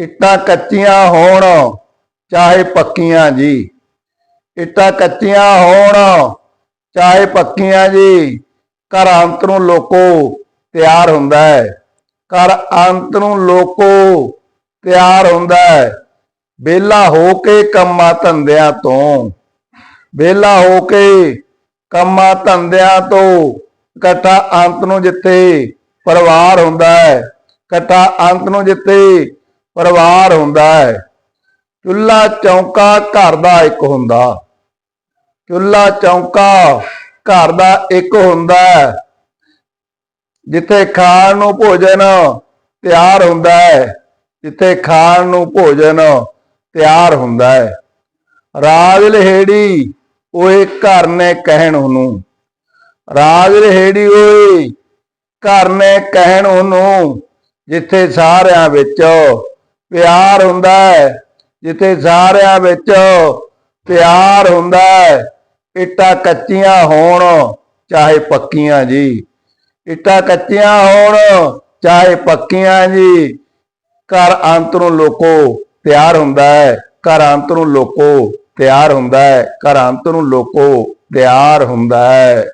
ਇੱਟਾਂ ਕੱਚੀਆਂ ਹੋਣ, ਚਾਹੇ ਪੱਕੀਆਂ ਜੀ। ਇੱਟਾਂ ਕੱਚੀਆਂ ਹੋਣ, ਚਾਹੇ ਪੱਕੀਆਂ ਜੀ। ਘਰ ਅੰਤ ਨੂੰ ਲੋਕੋ ਤਿਆਰ ਹੁੰਦਾ ਹੈ। ਘਰ ਅੰਤ ਨੂੰ ਲੋਕੋ ਤਿਆਰ ਹੁੰਦਾ ਹੈ। ਵਿਹਲਾ ਹੋ ਕੇ ਕੰਮਾਂ ਧੰਦਿਆਂ ਤੋਂ, ਵਿਹਲਾ ਹੋ ਕੇ ਕੰਮਾਂ ਧੰਦਿਆਂ ਤੋਂ ਇਕੱਠਾ ਅੰਤ ਨੂੰ ਜਿੱਥੇ ਪਰਿਵਾਰ ਹੁੰਦਾ ਹੈ, ਇਕੱਠਾ ਅੰਤ ਨੂੰ ਜਿੱਥੇ ਪਰਿਵਾਰ ਹੁੰਦਾ ਹੈ। ਚੁੱਲਾ ਚੌਂਕਾ ਘਰ ਦਾ ਇੱਕ ਹੁੰਦਾ। ਚੁੱਲਾ ਚੌਂਕਾ ਘਰ ਦਾ ਇੱਕ ਹੁੰਦਾ ਜਿੱਥੇ ਖਾਣ ਨੂੰ ਭੋਜਨ ਤਿਆਰ ਹੁੰਦਾ ਹੈ, ਜਿੱਥੇ ਖਾਣ ਨੂੰ ਭੋਜਨ ਤਿਆਰ ਹੁੰਦਾ ਹੈ। ਰਾਜ ਲਹੇੜੀ ਓਏ ਘਰ ਨੇ ਕਹਿਣ ਉਹਨੂੰ। ਰਾਜ ਲਹੇੜੀ ਓਏ ਘਰ ਨੇ ਕਹਿਣ ਉਹਨੂੰ, ਜਿੱਥੇ ਸਾਰਿਆਂ ਵਿੱਚ ਪਿਆਰ ਹੁੰਦਾ ਹੈ, ਜਿੱਥੇ ਸਾਰਿਆਂ ਵਿੱਚ ਪਿਆਰ ਹੁੰਦਾ ਹੈ, ਇੱਟਾਂ ਕੱਚੀਆਂ ਹੋਣ, ਚਾਹੇ ਪੱਕੀਆਂ ਜੀ। ਇੱਟਾਂ ਕੱਚੀਆਂ ਹੋਣ, ਚਾਹੇ ਪੱਕੀਆਂ ਜੀ। ਘਰ ਅੰਤ ਨੂੰ ਲੋਕੋ ਤਿਆਰ ਹੁੰਦਾ ਹੈ, ਘਰ ਅੰਤ ਨੂੰ ਲੋਕੋ ਤਿਆਰ ਹੁੰਦਾ ਹੈ, ਘਰ ਅੰਤ ਨੂੰ ਲੋਕੋ ਤਿਆਰ ਹੁੰਦਾ ਹੈ।